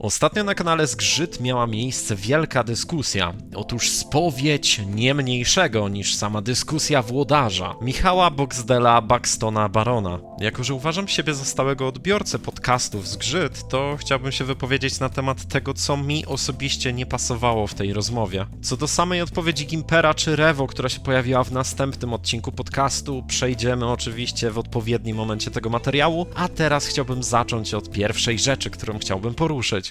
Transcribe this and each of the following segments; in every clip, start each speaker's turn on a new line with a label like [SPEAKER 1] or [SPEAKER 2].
[SPEAKER 1] Ostatnio na kanale Zgrzyt miała miejsce wielka dyskusja. Otóż spowiedź nie mniejszego niż sama dyskusja włodarza. Michała Boxdela Buxtona Barona. Jako, że uważam siebie za stałego odbiorcę podcastów Zgrzyt, to chciałbym się wypowiedzieć na temat tego, co mi osobiście nie pasowało w tej rozmowie. Co do samej odpowiedzi Gimpera czy Rewo, która się pojawiła w następnym odcinku podcastu, przejdziemy oczywiście w odpowiednim momencie tego materiału, a teraz chciałbym zacząć od pierwszej rzeczy, którą chciałbym poruszyć.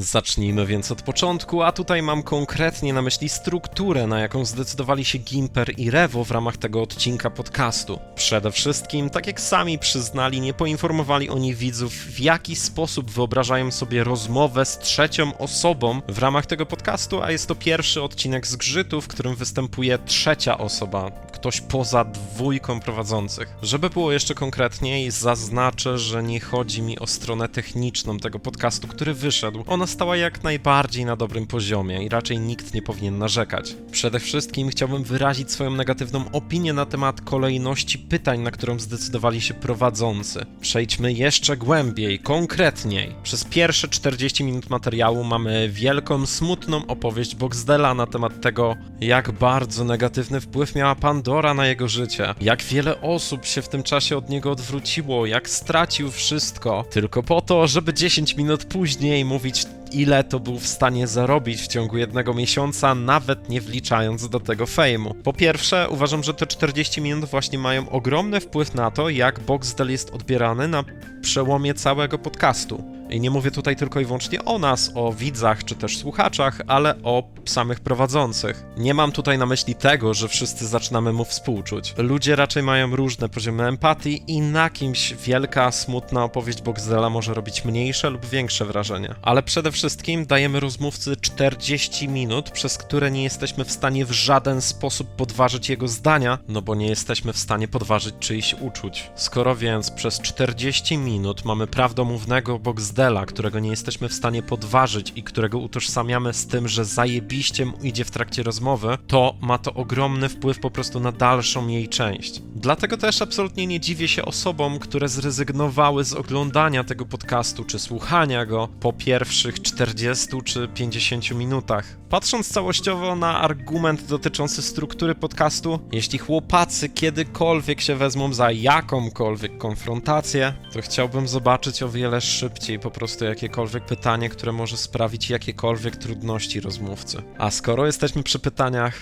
[SPEAKER 1] Zacznijmy więc od początku, a tutaj mam konkretnie na myśli strukturę, na jaką zdecydowali się Gimper i Rewo w ramach tego odcinka podcastu. Przede wszystkim, tak jak sami przyznali, nie poinformowali oni widzów, w jaki sposób wyobrażają sobie rozmowę z trzecią osobą w ramach tego podcastu, a jest to pierwszy odcinek zgrzytu, w którym występuje trzecia osoba, ktoś poza dwójką prowadzących. Żeby było jeszcze konkretniej, zaznaczę, że nie chodzi mi o stronę techniczną tego podcastu, który wyszedł. Ona stała jak najbardziej na dobrym poziomie i raczej nikt nie powinien narzekać. Przede wszystkim chciałbym wyrazić swoją negatywną opinię na temat kolejności pytań, na którą zdecydowali się prowadzący. Przejdźmy jeszcze głębiej, konkretniej. Przez pierwsze 40 minut materiału mamy wielką, smutną opowieść Boxdela na temat tego, jak bardzo negatywny wpływ miała Pandora na jego życie, jak wiele osób się w tym czasie od niego odwróciło, jak stracił wszystko, tylko po to, żeby 10 minut później mówić ile to był w stanie zarobić w ciągu jednego miesiąca, nawet nie wliczając do tego fejmu. Po pierwsze, uważam, że te 40 minut właśnie mają ogromny wpływ na to, jak Boxdel jest odbierany na przełomie całego podcastu. I nie mówię tutaj tylko i wyłącznie o nas, o widzach czy też słuchaczach, ale o samych prowadzących. Nie mam tutaj na myśli tego, że wszyscy zaczynamy mu współczuć. Ludzie raczej mają różne poziomy empatii i na kimś wielka, smutna opowieść Boxdela może robić mniejsze lub większe wrażenie. Ale przede wszystkim dajemy rozmówcy 40 minut, przez które nie jesteśmy w stanie w żaden sposób podważyć jego zdania, no bo nie jesteśmy w stanie podważyć czyichś uczuć. Skoro więc przez 40 minut mamy prawdomównego Boxdela, którego nie jesteśmy w stanie podważyć i którego utożsamiamy z tym, że zajebiście idzie w trakcie rozmowy, to ma to ogromny wpływ po prostu na dalszą jej część. Dlatego też absolutnie nie dziwię się osobom, które zrezygnowały z oglądania tego podcastu czy słuchania go po pierwszych 40 czy 50 minutach. Patrząc całościowo na argument dotyczący struktury podcastu, jeśli chłopacy kiedykolwiek się wezmą za jakąkolwiek konfrontację, to chciałbym zobaczyć o wiele szybciej po prostu jakiekolwiek pytanie, które może sprawić jakiekolwiek trudności rozmówcy. A skoro jesteśmy przy pytaniach,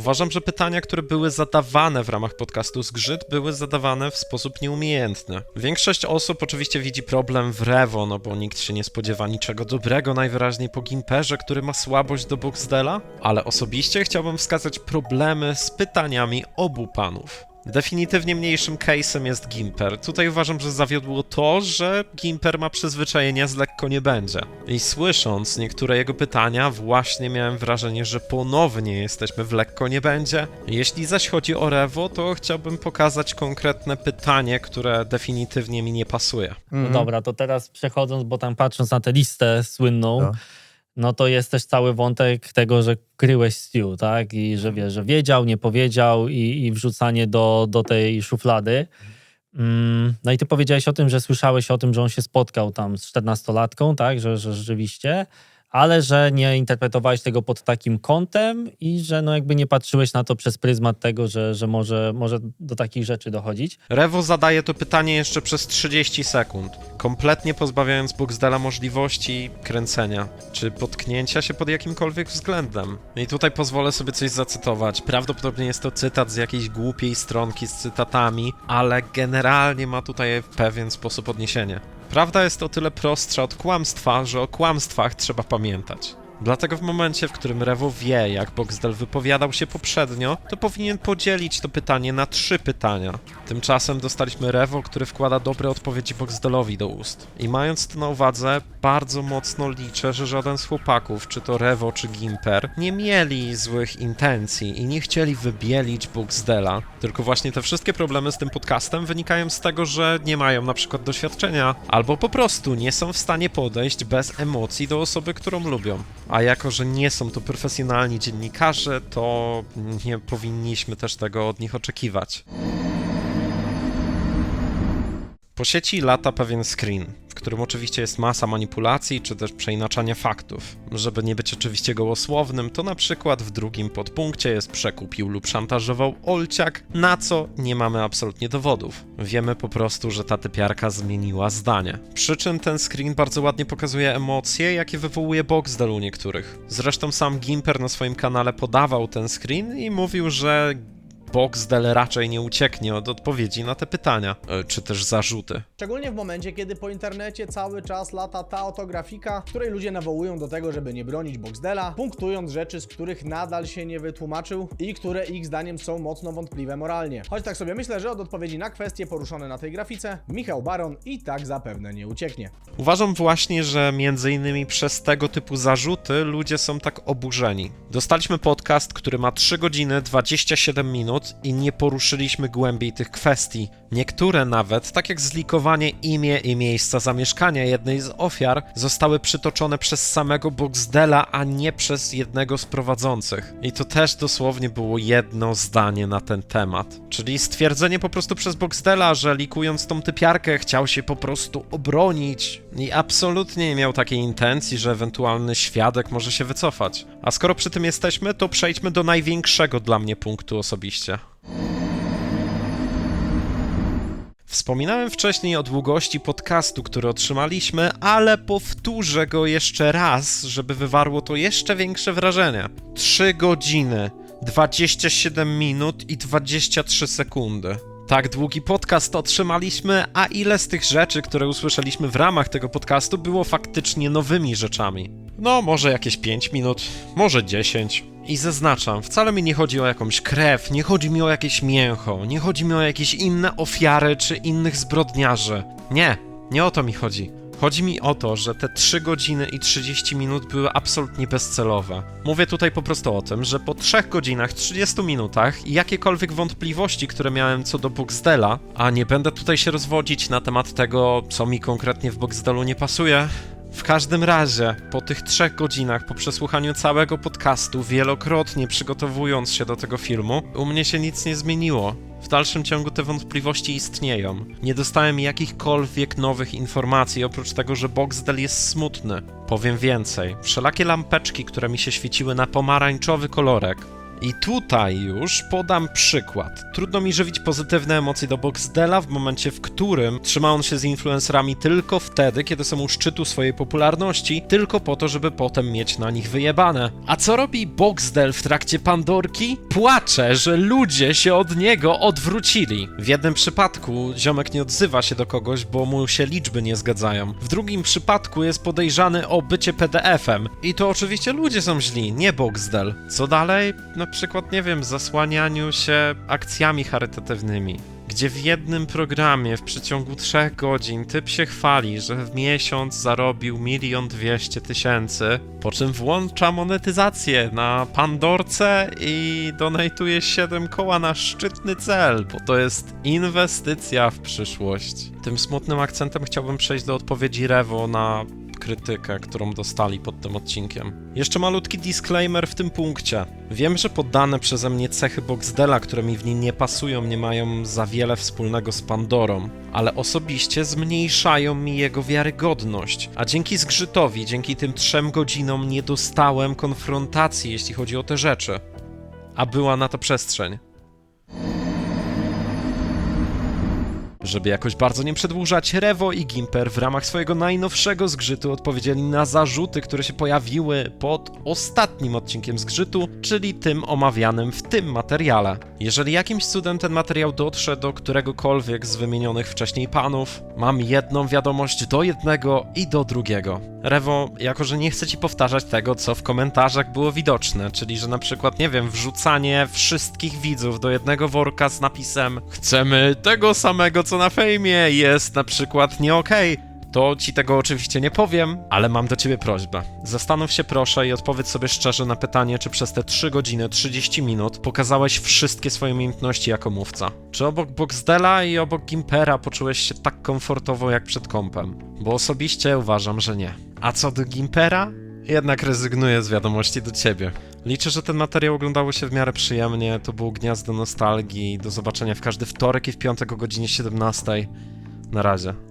[SPEAKER 1] Uważam, że pytania, które były zadawane w ramach podcastu Zgrzyt, były zadawane w sposób nieumiejętny. Większość osób oczywiście widzi problem w Rewo, no bo nikt się nie spodziewa niczego dobrego najwyraźniej po Gimperze, który ma słabość do Boxdela, ale osobiście chciałbym wskazać problemy z pytaniami obu panów. Definitywnie mniejszym case'em jest Gimper. Tutaj uważam, że zawiodło to, że Gimper ma przyzwyczajenia z lekko nie będzie. I słysząc niektóre jego pytania, właśnie miałem wrażenie, że ponownie jesteśmy w lekko nie będzie. Jeśli zaś chodzi o Rewo, to chciałbym pokazać konkretne pytanie, które definitywnie mi nie pasuje.
[SPEAKER 2] No
[SPEAKER 3] Mhm.
[SPEAKER 2] dobra, to teraz przechodząc, bo tam patrząc na tę listę słynną,
[SPEAKER 3] No.
[SPEAKER 2] No to jest też cały wątek tego, że kryłeś Stu, tak? I że wiesz, że wiedział, nie powiedział i, i wrzucanie do, do tej szuflady. Mm, no i ty powiedziałeś o tym, że słyszałeś o tym, że on się spotkał tam z 14-latką, tak? Że, że rzeczywiście, ale że nie interpretowałeś tego pod takim kątem i że no jakby nie patrzyłeś na to przez pryzmat tego, że, że może, może do takich rzeczy dochodzić.
[SPEAKER 1] Rewo zadaje to pytanie jeszcze przez 30 sekund, kompletnie pozbawiając Boxdela możliwości kręcenia, czy potknięcia się pod jakimkolwiek względem. I tutaj pozwolę sobie coś zacytować. Prawdopodobnie jest to cytat z jakiejś głupiej stronki z cytatami, ale generalnie ma tutaj pewien sposób odniesienie. Prawda jest o tyle prostsza od kłamstwa, że o kłamstwach trzeba pamiętać. Dlatego w momencie, w którym Rewo wie, jak Boxdel wypowiadał się poprzednio, to powinien podzielić to pytanie na trzy pytania. Tymczasem dostaliśmy Rewo, który wkłada dobre odpowiedzi Boxdelowi do ust. I mając to na uwadze, bardzo mocno liczę, że żaden z chłopaków, czy to Rewo, czy Gimper, nie mieli złych intencji i nie chcieli wybielić Boxdela. Tylko właśnie te wszystkie problemy z tym podcastem wynikają z tego, że nie mają na przykład doświadczenia, albo po prostu nie są w stanie podejść bez emocji do osoby, którą lubią. A jako, że nie są to profesjonalni dziennikarze, to nie powinniśmy też tego od nich oczekiwać. Po sieci lata pewien screen, w którym oczywiście jest masa manipulacji czy też przeinaczania faktów. Żeby nie być oczywiście gołosłownym, to na przykład w drugim podpunkcie jest przekupił lub szantażował Olciak, na co nie mamy absolutnie dowodów. Wiemy po prostu, że ta typiarka zmieniła zdanie. Przy czym ten screen bardzo ładnie pokazuje emocje, jakie wywołuje Boxdel u niektórych. Zresztą sam Gimper na swoim kanale podawał ten screen i mówił, że Boxdel raczej nie ucieknie od odpowiedzi na te pytania, e, czy też zarzuty.
[SPEAKER 3] Szczególnie w momencie, kiedy po internecie cały czas lata ta oto grafika, w której ludzie nawołują do tego, żeby nie bronić Boxdela, punktując rzeczy, z których nadal się nie wytłumaczył i które ich zdaniem są mocno wątpliwe moralnie. Choć tak sobie myślę, że od odpowiedzi na kwestie poruszone na tej grafice, Michał Baron i tak zapewne nie ucieknie.
[SPEAKER 1] Uważam właśnie, że między innymi przez tego typu zarzuty ludzie są tak oburzeni. Dostaliśmy podcast, który ma 3 godziny 27 minut i nie poruszyliśmy głębiej tych kwestii. Niektóre nawet, tak jak zlikowanie imię i miejsca zamieszkania jednej z ofiar, zostały przytoczone przez samego Boxdela, a nie przez jednego z prowadzących. I to też dosłownie było jedno zdanie na ten temat. Czyli stwierdzenie po prostu przez Boxdela, że likując tą typiarkę chciał się po prostu obronić i absolutnie nie miał takiej intencji, że ewentualny świadek może się wycofać. A skoro przy tym jesteśmy, to przejdźmy do największego dla mnie punktu osobiście. Wspominałem wcześniej o długości podcastu, który otrzymaliśmy, ale powtórzę go jeszcze raz, żeby wywarło to jeszcze większe wrażenie. 3 godziny, 27 minut i 23 sekundy. Tak długi podcast otrzymaliśmy, a ile z tych rzeczy, które usłyszeliśmy w ramach tego podcastu, było faktycznie nowymi rzeczami? No, może jakieś 5 minut, może 10. I zaznaczam, wcale mi nie chodzi o jakąś krew, nie chodzi mi o jakieś mięcho, nie chodzi mi o jakieś inne ofiary czy innych zbrodniarzy. Nie, nie o to mi chodzi. Chodzi mi o to, że te 3 godziny i 30 minut były absolutnie bezcelowe. Mówię tutaj po prostu o tym, że po 3 godzinach 30 minutach jakiekolwiek wątpliwości, które miałem co do Boxdela, a nie będę tutaj się rozwodzić na temat tego, co mi konkretnie w Boxdelu nie pasuje, w każdym razie, po tych trzech godzinach, po przesłuchaniu całego podcastu, wielokrotnie przygotowując się do tego filmu, u mnie się nic nie zmieniło. W dalszym ciągu te wątpliwości istnieją. Nie dostałem jakichkolwiek nowych informacji, oprócz tego, że Boxdel jest smutny. Powiem więcej. Wszelakie lampeczki, które mi się świeciły na pomarańczowy kolorek, i tutaj już podam przykład. Trudno mi żywić pozytywne emocje do Boxdela w momencie, w którym trzyma on się z influencerami tylko wtedy, kiedy są u szczytu swojej popularności, tylko po to, żeby potem mieć na nich wyjebane. A co robi Boxdel w trakcie Pandorki? Płacze, że ludzie się od niego odwrócili. W jednym przypadku ziomek nie odzywa się do kogoś, bo mu się liczby nie zgadzają. W drugim przypadku jest podejrzany o bycie PDF-em. I to oczywiście ludzie są źli, nie Boxdel. Co dalej? Na przykład, nie wiem, zasłanianiu się akcjami charytatywnymi. Gdzie w jednym programie w przeciągu trzech godzin typ się chwali, że w miesiąc zarobił milion dwieście tysięcy, po czym włącza monetyzację na Pandorce i donatuje 7 koła na szczytny cel, bo to jest inwestycja w przyszłość. Tym smutnym akcentem chciałbym przejść do odpowiedzi Rewo na krytykę, którą dostali pod tym odcinkiem. Jeszcze malutki disclaimer w tym punkcie. Wiem, że podane przeze mnie cechy Boxdela, które mi w niej nie pasują, nie mają za wiele wspólnego z Pandorą, ale osobiście zmniejszają mi jego wiarygodność. A dzięki zgrzytowi, dzięki tym trzem godzinom nie dostałem konfrontacji, jeśli chodzi o te rzeczy. A była na to przestrzeń. Żeby jakoś bardzo nie przedłużać, Revo i Gimper w ramach swojego najnowszego zgrzytu odpowiedzieli na zarzuty, które się pojawiły pod ostatnim odcinkiem zgrzytu, czyli tym omawianym w tym materiale. Jeżeli jakimś cudem ten materiał dotrze do któregokolwiek z wymienionych wcześniej panów, mam jedną wiadomość do jednego i do drugiego. Rewo, jako że nie chcę ci powtarzać tego, co w komentarzach było widoczne, czyli że na przykład, nie wiem, wrzucanie wszystkich widzów do jednego worka z napisem Chcemy tego samego, co na fejmie, jest na przykład nie okej. To ci tego oczywiście nie powiem, ale mam do ciebie prośbę. Zastanów się proszę i odpowiedz sobie szczerze na pytanie, czy przez te 3 godziny 30 minut pokazałeś wszystkie swoje umiejętności jako mówca. Czy obok Boxdela i obok Gimpera poczułeś się tak komfortowo jak przed kompem? Bo osobiście uważam, że nie. A co do Gimpera? Jednak rezygnuję z wiadomości do ciebie. Liczę, że ten materiał oglądało się w miarę przyjemnie. To było gniazdo nostalgii. Do zobaczenia w każdy wtorek i w piątek o godzinie 17. Na razie.